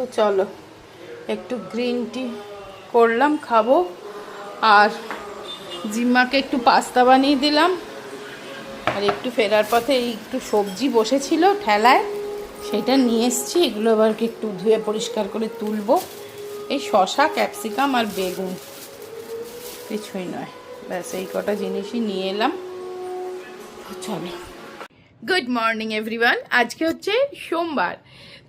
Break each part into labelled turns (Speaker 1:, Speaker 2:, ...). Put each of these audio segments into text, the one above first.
Speaker 1: তো চলো, একটু গ্রিন টি করলাম, খাব। আর জিম্মাকে একটু পাস্তা বানিয়ে দিলাম। আর একটু ফেরার পথে একটু সবজি বসেছিল ঠেলায়, সেটা নিয়ে এসছি। এগুলো এবার একটু ধুয়ে পরিষ্কার করে তুলবো। এই শশা, ক্যাপসিকাম আর বেগুন। কিছুই নয়। ব্যাস, এই কটা জিনিসই নিয়ে এলাম। চলো। গুড মর্নিং এভরিওয়ান আজকে হচ্ছে সোমবার।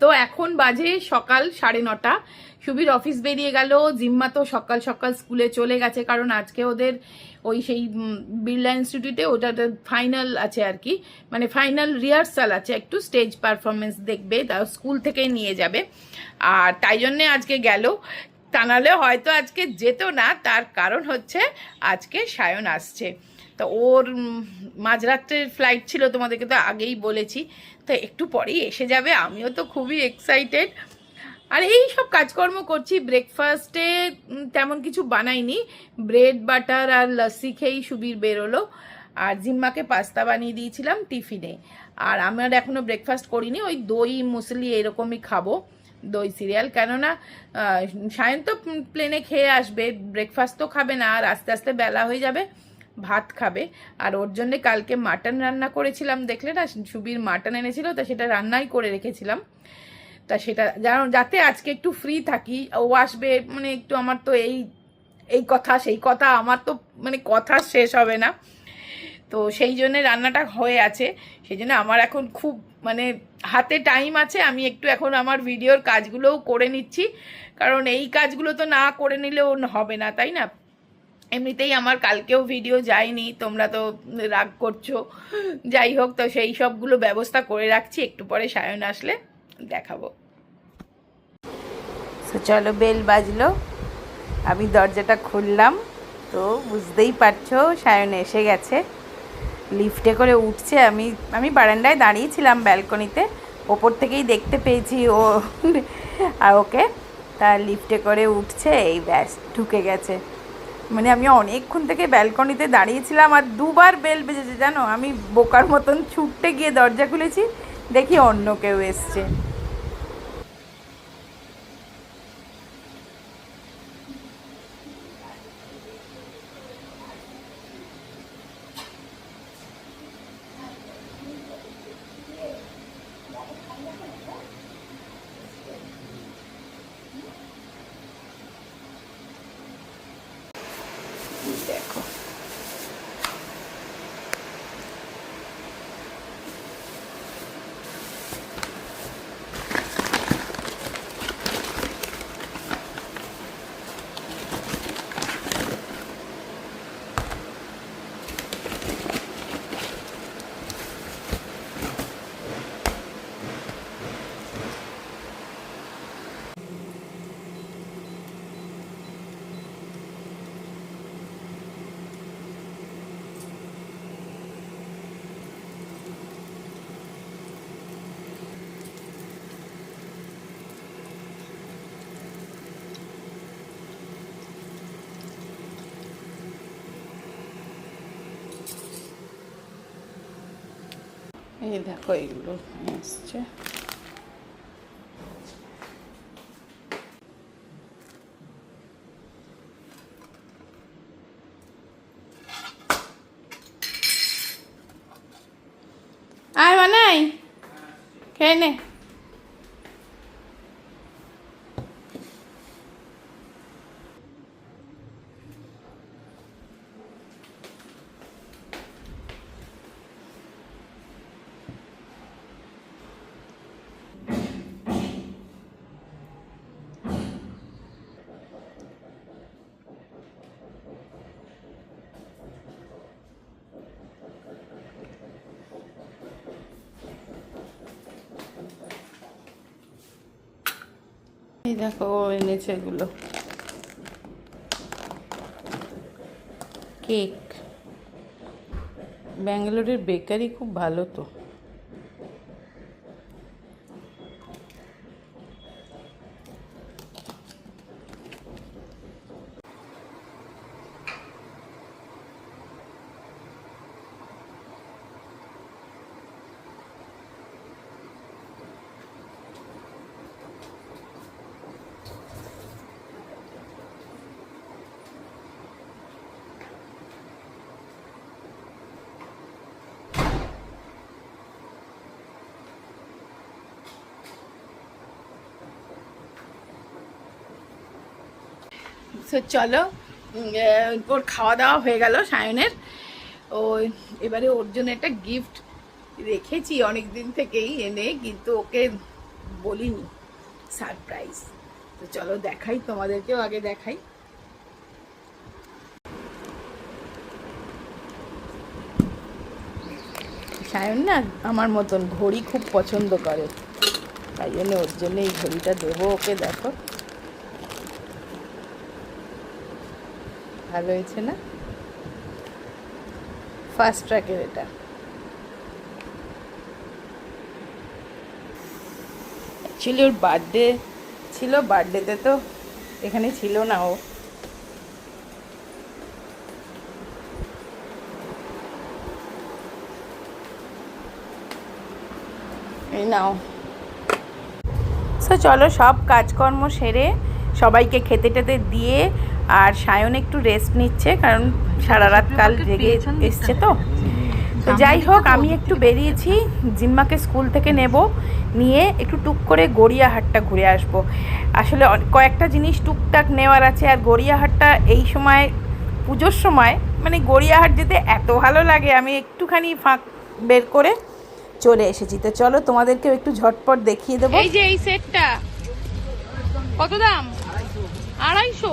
Speaker 1: তো এখন বাজে সকাল সাড়ে নটা। সুবীর অফিস বেরিয়ে গেল। জিম্মা তো সকাল সকাল স্কুলে চলে গেছে, কারণ আজকে ওদের ওই সেই বিড়লা ইনস্টিটিউটে ওটা ফাইনাল আছে আর কি। মানে ফাইনাল রিহার্সাল আছে, একটু স্টেজ পারফরমেন্স দেখবে তা স্কুল থেকেই নিয়ে যাবে। আর তাই জন্যে আজকে গেল। তা নাহলে হয়তো আজকে যেত না, তার কারণ হচ্ছে আজকে সায়ন আসছে। তো ওর মাঝরাত্রের ফ্লাইট ছিল তোমাদেরকে তো আগেই বলেছি। তো একটু পরেই এসে যাবে, আমিও তো খুবই এক্সাইটেড আর এই সব কাজকর্ম করছি ব্রেকফাস্টে তেমন কিছু বানাইনি। ব্রেড বাটার আর লস্যি খেয়েই সুবির বেরোলো। আর জিম্মাকে পাস্তা বানিয়ে দিয়েছিলাম টিফিনে। আর আমার এখনও ব্রেকফাস্ট করিনি, ওই দই, মুসলি এরকমই খাব। দই সিরিয়াল কেননা সায়ন তো প্লেনে খেয়ে আসবে ব্রেকফাস্ট তো খাবে না, আর আস্তে আস্তে বেলা হয়ে যাবে। ভাত খাবে। আর ওর জন্য কালকে মাটন রান্না করেছিলাম, দেখলে না? সুবির মাটন এনেছিল, তা সেটা রান্নাই করে রেখেছিলাম। তা সেটা যাতে আজকে একটু ফ্রি থাকি, ও আসবে মানে একটু আমার তো এই এই কথা, সেই কথা, আমার তো মানে কথা শেষ হবে না। তো সেই জন্যে রান্নাটা হয়ে আছে। সেই জন্য আমার এখন খুব মানে হাতে টাইম আছে, আমি একটু এখন আমার ভিডিওর কাজগুলোও করে নিচ্ছি। কারণ এই কাজগুলো তো না করে নিলেও হবে না, তাই না? এমনিতেই আমার কালকেও ভিডিও যায়নি, তোমরা তো রাগ করছ। যাই হোক, তো সেই সবগুলো ব্যবস্থা করে রাখছি, একটু পরে সায়ন আসলে দেখাবো। তো চলো বেল বাজলো, আমি দরজাটা খুললাম, তো বুঝতেই পারছ, সায়ন এসে গেছে। লিফটে করে উঠছে, আমি আমি বারান্দায় দাঁড়িয়েছিলাম ব্যালকনিতে, ওপর থেকেই দেখতে পেয়েছি ও আর ওকে। তা লিফটে করে উঠছে, এই ব্যাস, ঢুকে গেছে। মানে আমি অনেকক্ষণ থেকে ব্যালকনিতে দাঁড়িয়েছিলাম আর দুবার বেল বেজেছে, জানো? আমি বোকার মতন ছুটতে গিয়ে দরজা খুলেছি, দেখি অন্য কেউ এসছে। এই দেখো এগুলো আসছে আয় বানাই খেয়ে নে এই দেখো এনেছে এগুলো। কেক। ব্যাঙ্গালোরের বেকারি খুব ভালো তো। তো চলো ওর খাওয়া দাওয়া হয়ে গেল সায়নের। ও, এবারে ওর জন্য একটা গিফট রেখেছি অনেক দিন থেকেই এনে, কিন্তু ওকে বলিনি সারপ্রাইজ তো চলো দেখাই, তোমাদেরকেও আগে দেখাই। সায়ন না আমার মতন ঘড়ি খুব পছন্দ করে, তাই জন্য ওর জন্য এই ঘড়িটা দেবো ওকে, দেখো। ভালো হয়েছে না? ফার্স্ট ট্র্যাকের এটা। অ্যাকচুয়ালি ওর বার্থডে ছিল বার্থডেতে তো এখানে ছিল না ও। সো চলো সব কাজকর্ম সেরে সবাইকে খেতে টেতে দিয়ে আর সায়ন একটু রেস্ট নিচ্ছে কারণ সারা রাত কাল জেগে এসছে তো। তো যাই হোক আমি একটু বেরিয়েছি জিম্মাকে স্কুল থেকে নেব নিয়ে একটু টুক করে গড়িয়াহাটটা ঘুরে আসব। আসলে কয়েকটা জিনিস টুকটাক নেওয়ার আছে আর গড়িয়াহাটটা এই সময় পুজোর সময় মানে গড়িয়াহাট যেতে এত ভালো লাগে আমি একটুখানি ফাঁক বের করে চলে এসেছি। তো চলো তোমাদেরকেও একটু ঝটপট দেখিয়ে দেবো। এই যে এই সেটটা কত দাম? আড়াইশো।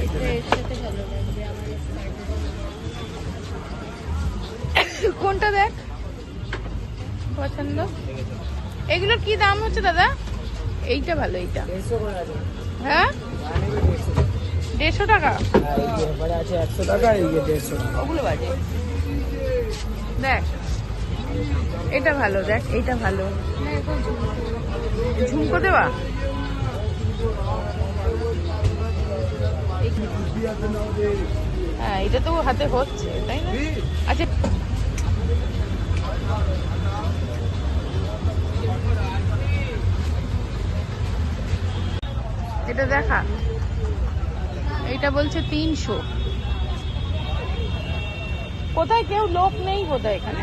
Speaker 1: কোনটা দেখ? পছন্দ? এগুলোর কি দাম হচ্ছে দাদা? এইটা ভালো, এইটা। হ্যাঁ? দেড়শো টাকা?
Speaker 2: একশো টাকা
Speaker 1: ওগুলো বাজে দেখ, এটা ভালো, দেখ, এইটা ভালো। ঝুমকো দেওয়া? হ্যাঁ এটা তো হাতে হচ্ছে তাই না? আচ্ছা এটা দেখা। এটা বলছে তিনশো। কোথায় কেউ লোক নেই কোথায় এখানে।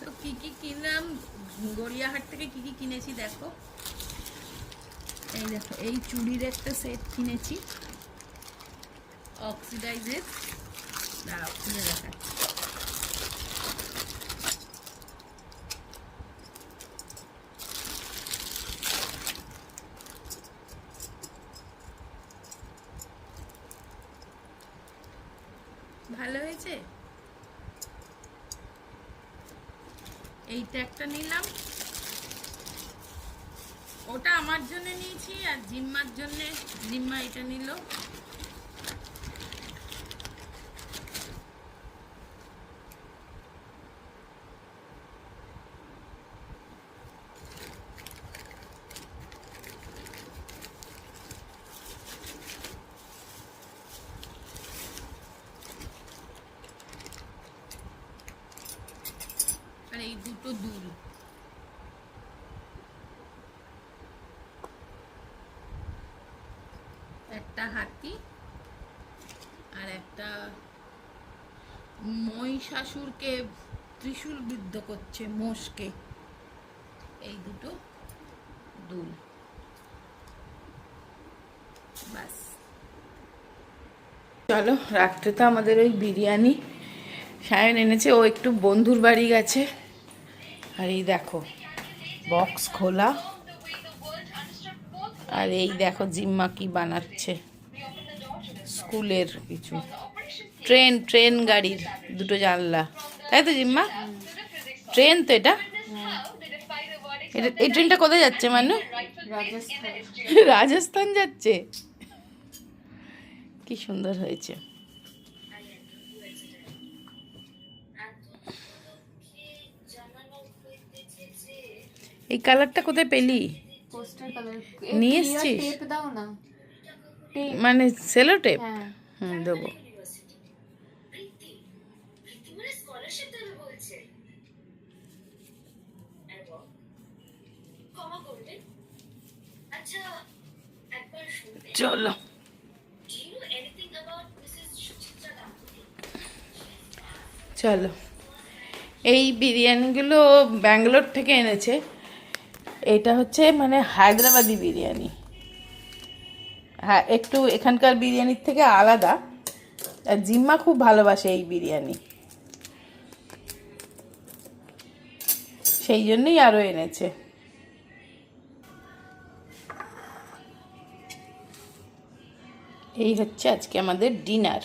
Speaker 1: তো কি কি কিনলাম? গড়িয়াহাট থেকে কি কি কিনেছি দেখো। এই দেখো, এই চুড়ির একটা সেট কিনেছি। অক্সিডাইজের। দাঁড়াও, খুলে দেখাচ্ছি। ভালো হয়েছে? এইটা একটা নিলাম। ওটা আমার জন্য নিয়েছি আর জিম্মার জন্য জিম্মা এটা নিল আর এই দুটো দুল একটা হাতি আর একটা মহিষাসুরকে ত্রিশূল বিদ্ধ করছে, মোষকে। এই দুটো দুল। বাস। চলো, রাত্রে তো আমাদের ওই বিরিয়ানি। সায়ন এনেছে, ও একটু বন্ধুর বাড়ি গেছে। আর এই দেখো বক্স খোলা। আর এই দেখো জিম্মা কি বানাচ্ছে। স্কুলের কিছু। ট্রেন ট্রেন গাড়ির দুটো জানলা। তাই তো জিম্মা? ট্রেন তো এটা? এই ট্রেনটা কোথায় যাচ্ছে মানু? রাজস্থান যাচ্ছে। কি সুন্দর হয়েছে। এই কালারটা কোথায় পেলি?
Speaker 3: পোস্টার কালার
Speaker 1: নিয়ে এসছিস?
Speaker 3: টেপ দাও না।
Speaker 1: মানে সেলো টেপ
Speaker 3: হ্যাঁ।
Speaker 1: হুম দেবো। চলো? চলো। এই বিরিয়ানিগুলো ব্যাঙ্গালোর থেকে এনেছে। এটা হচ্ছে মানে হায়দ্রাবাদি বিরিয়ানি। হ্যাঁ একটু এখানকার বিরিয়ানির থেকে আলাদা। আর জিম্মা খুব ভালোবাসে এই বিরিয়ানি। সেই জন্যই আরও এনেছে। এই হচ্ছে আজকে আমাদের ডিনার।